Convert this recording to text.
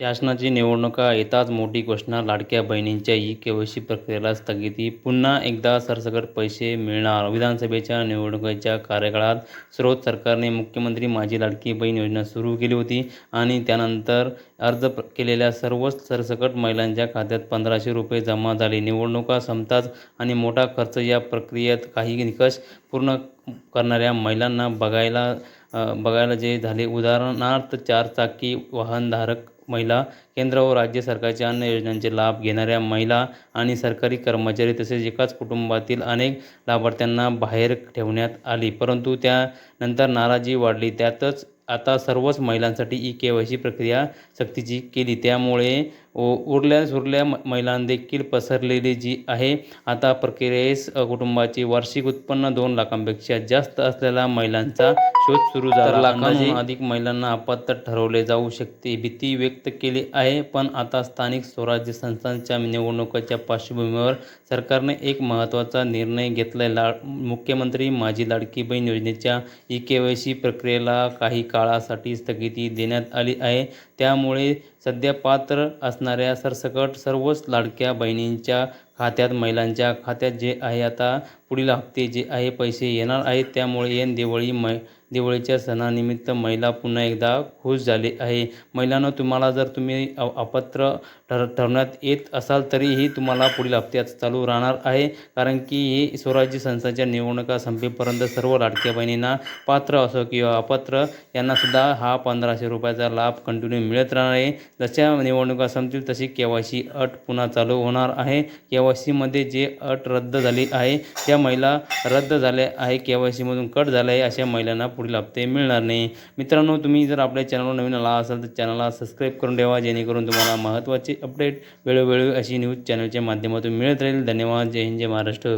शासनाची निवडणुका येताच मोठी घोषणा लाडक्या बहिणींच्या ई केवायसी प्रक्रियेला स्थगिती. पुन्हा एकदा सरसकट पैसे मिळणार. विधानसभेच्या निवडणुकीच्या कार्यकाळात स्रोत सरकारने मुख्यमंत्री माझी लाडकी बहीण योजना सुरू केली होती आणि त्यानंतर अर्ज केलेल्या सर्वच सरसकट महिलांच्या खात्यात पंधराशे रुपये जमा झाले. निवडणुका संपताच आणि मोठा खर्च या प्रक्रियेत काही निकष पूर्ण करणाऱ्या महिलांना बघायला बघायला जे झाले. उदाहरणार्थ चारचाकी वाहनधारक महिला केंद्र व राज्य सरकारच्या अन्य योजनांचे लाभ घेणाऱ्या महिला आणि सरकारी कर्मचारी तसेच एकाच कुटुंबातील अनेक लाभार्थ्यांना बाहेर ठेवण्यात आली. परंतु त्यानंतर नाराजी वाढली. त्यातच आता सर्वच महिलांसाठी ई के वाय सी प्रक्रिया सक्तीची केली. त्यामुळे उरल्या सुरल्या महिलांदेखील पसरलेली जी आहे आता प्रक्रियेस कुटुंबाचे वार्षिक उत्पन्न दोन लाखांपेक्षा जास्त असलेल्या महिलांचा शोध सुरू झाला. लाखांहून अधिक महिलांना अपात्र ठरवले जाऊ शकते भीती व्यक्त केली आहे पण आता स्थानिक स्वराज्य संस्थांच्या निवडणुकीच्या पार्श्वभूमीवर सरकारने एक महत्त्वाचा निर्णय घेतलाय. ला मुख्यमंत्री माझी लाडकी बहीण योजनेच्या ई के वाय सी प्रक्रियेला काही काळासाठी स्थगिती देण्यात आली आहे. त्यामुळे सध्या पात्र असणाऱ्या सरसकट सर्वच लाडक्या बहिणींच्या खात्यात महिलांच्या खात्यात जे आहे आता पुढील हप्ते जे आहे पैसे येणार आहेत. त्यामुळे येन दिवाळी मै दिवाळीच्या सणानिमित्त महिला पुन्हा एकदा खुश झाली आहे. महिलांनो तुम्हाला जर तुम्ही अपात्र ठर ठरवण्यात येत असाल तरीही तुम्हाला पुढील हप्त्यात चालू राहणार आहे. कारण की ही स्वराज्य संस्थाच्या निवडणुका संपेपर्यंत सर्व लाडक्या बहिणींना पात्र असो किंवा अपात्र यांनासुद्धा हा पंधराशे रुपयाचा लाभ कंटिन्यू मिळत राहणार आहे. जशा निवडणुका संपतील तशी के वाय सी अट पुन्हा चालू होणार आहे. के वाय सीमध्ये जे अट रद्द झाली आहे त्या महिला रद्द झाल्या आहे के वाय सीमधून कट झाल्या आहे अशा महिलांना पुढील हप्ते मिळणार नाही. मित्रांनो तुम्ही जर आपल्या चॅनलवर नवीन आला असाल तर चॅनलला सबस्क्राईब करून ठेवा जेणेकरून तुम्हाला महत्त्वाचे अपडेट वेळोवेळी अशी न्यूज चॅनलच्या माध्यमातून मिळत राहील. धन्यवाद. जय हिंद जय महाराष्ट्र.